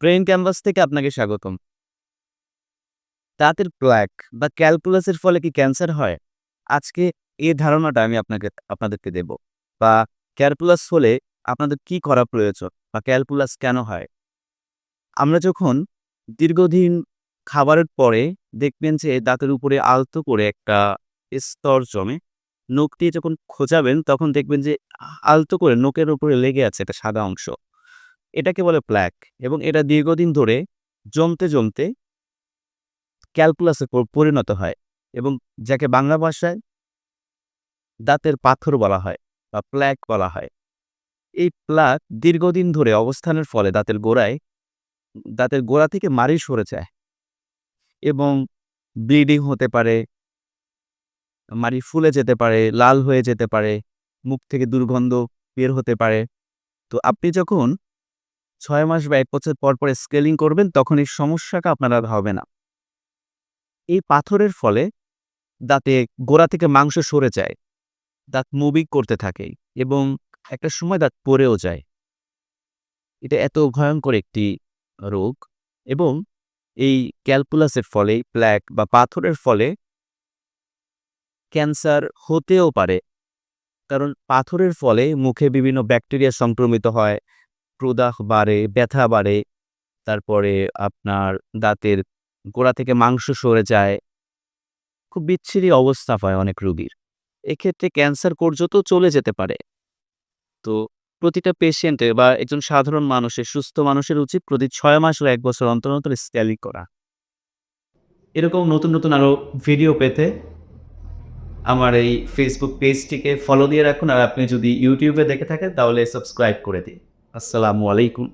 Brain canvas থেকে আপনাকে স্বাগতম। দাঁতের প্লাক বা ক্যালকুলাসের ফলে কি ক্যান্সার হয়? আজকে এই ধারণাটা আমি আপনাকে, আপনাদেরকে দেব। বা ক্যালকুলাস হলে আপনাদের কি করা প্রয়োজন বা ক্যালকুলাস কেন হয়? আমরা যখন দীর্ঘদিন খাবারের পরে দেখবেন যে দাঁতের উপরে আলতো করে একটা স্তর জমে, নখ দিয়ে যখন খোঁজাবেন তখন দেখবেন যে আলতো করে নোকের উপরে লেগে আছে একটা সাদা অংশ। এটাকে বলে প্ল্যাক এবং এটা দীর্ঘদিন ধরে জমতে জমতে ক্যালকুলাসে পরিণত হয় এবং যাকে বাংলা ভাষায় দাঁতের পাথর বলা হয় বা প্ল্যাক বলা হয়। এই প্লাক দীর্ঘদিন ধরে অবস্থানের ফলে দাঁতের গোড়ায়, দাঁতের গোড়া থেকে মারি সরে যায় এবং ব্লিডিং হতে পারে মারি ফুলে যেতে পারে, লাল হয়ে যেতে পারে, মুখ থেকে দুর্গন্ধ বের হতে পারে। তো আপনি যখন ছয় মাস বা এক বছর পর পর স্কেলিং করবেন, তখন এই সমস্যাটা আপনার আর হবে না। এই পাথরের ফলে দাঁতে গোড়া থেকে মাংস সরে যায়, দাঁত মুভিং করতে থাকে এবং একটা সময় দাঁত পড়েও যায়। এটা এত ভয়ঙ্কর একটি রোগ এবং এই ক্যালকুলাসের ফলে, প্ল্যাক বা পাথরের ফলে ক্যান্সার হতেও পারে। কারণ পাথরের ফলে মুখে বিভিন্ন ব্যাকটেরিয়া সংক্রমিত হয় প্রদাহ বাড়ে, ব্যথা বাড়ে, তারপরে আপনার দাঁতের গোড়া থেকে মাংস সরে যায়। খুব বিচ্ছিরি অবস্থা হয় অনেক রোগীর। এক্ষেত্রে ক্যান্সার পর্যন্ত চলে যেতে পারে। তো প্রতিটা পেশেন্টের বা একজন সাধারণ মানুষের, সুস্থ মানুষের উচিত প্রতি ছয় মাস বা এক বছর অন্তর অন্তর স্ক্যালিং করা। এরকম নতুন নতুন আরও ভিডিও পেতে আমার এই ফেসবুক পেজটিকে ফলো দিয়ে রাখুন। আর আপনি যদি ইউটিউবে দেখে থাকেন, তাহলে সাবস্ক্রাইব করে দিন। আসসালামু আলাইকুম।